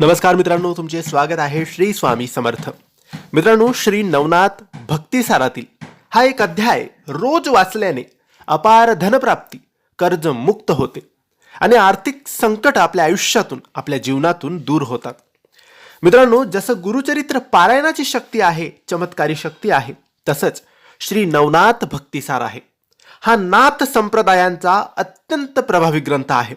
नमस्कार मित्रांनो तुमचे स्वागत आहे श्री स्वामी समर्थ. मित्रांनो श्री नवनाथ भक्तिसारातील हा एक अध्याय रोज वाचल्याने अपार धनप्राप्ती कर्ज मुक्त होते आणि आर्थिक संकट आपल्या आयुष्यातून आपल्या जीवनातून दूर होतात. मित्रांनो जसं गुरुचरित्र पारायणाची शक्ती आहे चमत्कारी शक्ती आहे तसंच श्री नवनाथ भक्तिसार आहे. हा नाथ संप्रदायांचा अत्यंत प्रभावी ग्रंथ आहे.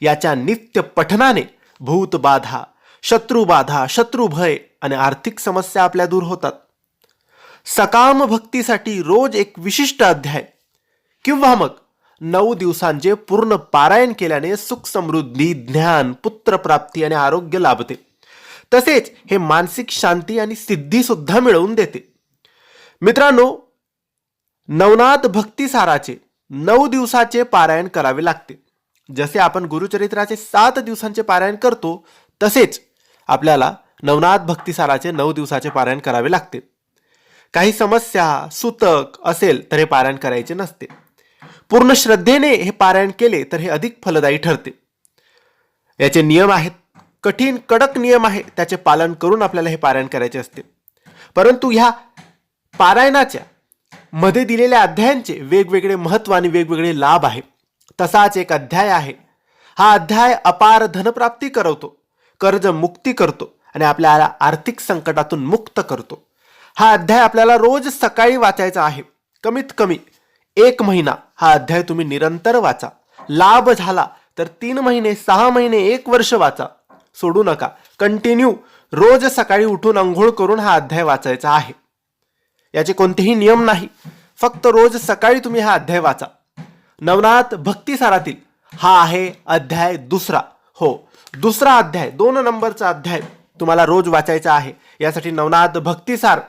याच्या नित्य पठनाने भूतबाधा शत्रुबाधा शत्रुभय आणि आर्थिक समस्या आपल्या दूर होतात. सकाम भक्तीसाठी रोज एक विशिष्ट अध्याय. किंवा मग नऊ दिवसांचे पूर्ण पारायण केल्याने सुख समृद्धी ज्ञान पुत्रप्राप्ती आणि आरोग्य लाभते. तसेच हे मानसिक शांती आणि सिद्धी सुद्धा मिळवून देते. मित्रांनो नवनाथ भक्तिसाराचे नऊ दिवसाचे पारायण करावे लागते. जसे आपण गुरुचरित्राचे सात दिवसांचे पारायण करतो तसेच आपल्याला नवनाथ भक्तिसाराचे नऊ दिवसाचे पारायण करावे लागते. काही समस्या सुतक असेल तर हे पारायण करायचे नसते. पूर्ण श्रद्धेने हे पारायण केले तर हे अधिक फलदायी ठरते. याचे नियम आहेत. कठीण कडक नियम आहे त्याचे पालन करून आपल्याला हे पारायण करायचे असते. परंतु ह्या पारायणाच्या मध्ये दिलेल्या अध्यायांचे वेगवेगळे महत्त्व आणि वेगवेगळे लाभ आहे. तसाच एक अध्याय आहे. हा अध्याय अपार धनप्राप्ती करवतो. कर्ज मुक्ती करतो आणि आपल्याला आर्थिक संकटातून मुक्त करतो. हा अध्याय आपल्याला रोज सकाळी वाचायचा आहे. कमीत कमी एक महिना हा अध्याय तुम्ही निरंतर वाचा. लाभ झाला तर तीन महिने सहा महिने एक वर्ष वाचा. सोडू नका. कंटिन्यू रोज सकाळी उठून अंघोळ करून हा अध्याय वाचायचा आहे. याचे कोणतेही नियम नाही. फक्त रोज सकाळी तुम्ही हा अध्याय वाचा. नवनाथ भक्तिसारातील हा आहे अध्याय दुसरा. हो दुसरा अध्याय दोन नंबरचा अध्याय तुम्हाला रोज वाचायचा आहे. यासाठी नवनाथ भक्तिसार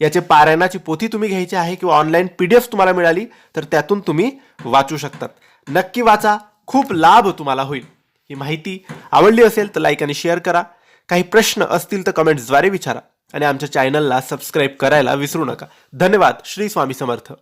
याचे पारायणाची पोथी तुम्ही घ्यायची आहे किंवा ऑनलाईन पी डी एफ तुम्हाला मिळाली तर त्यातून तुम्ही वाचू शकतात. नक्की वाचा खूप लाभ तुम्हाला होईल. ही माहिती आवडली असेल तर लाईक आणि शेअर करा. काही प्रश्न असतील तर कमेंट्सद्वारे विचारा. आणि आमच्या चॅनलला सबस्क्राईब करायला विसरू नका. धन्यवाद. श्री स्वामी समर्थ.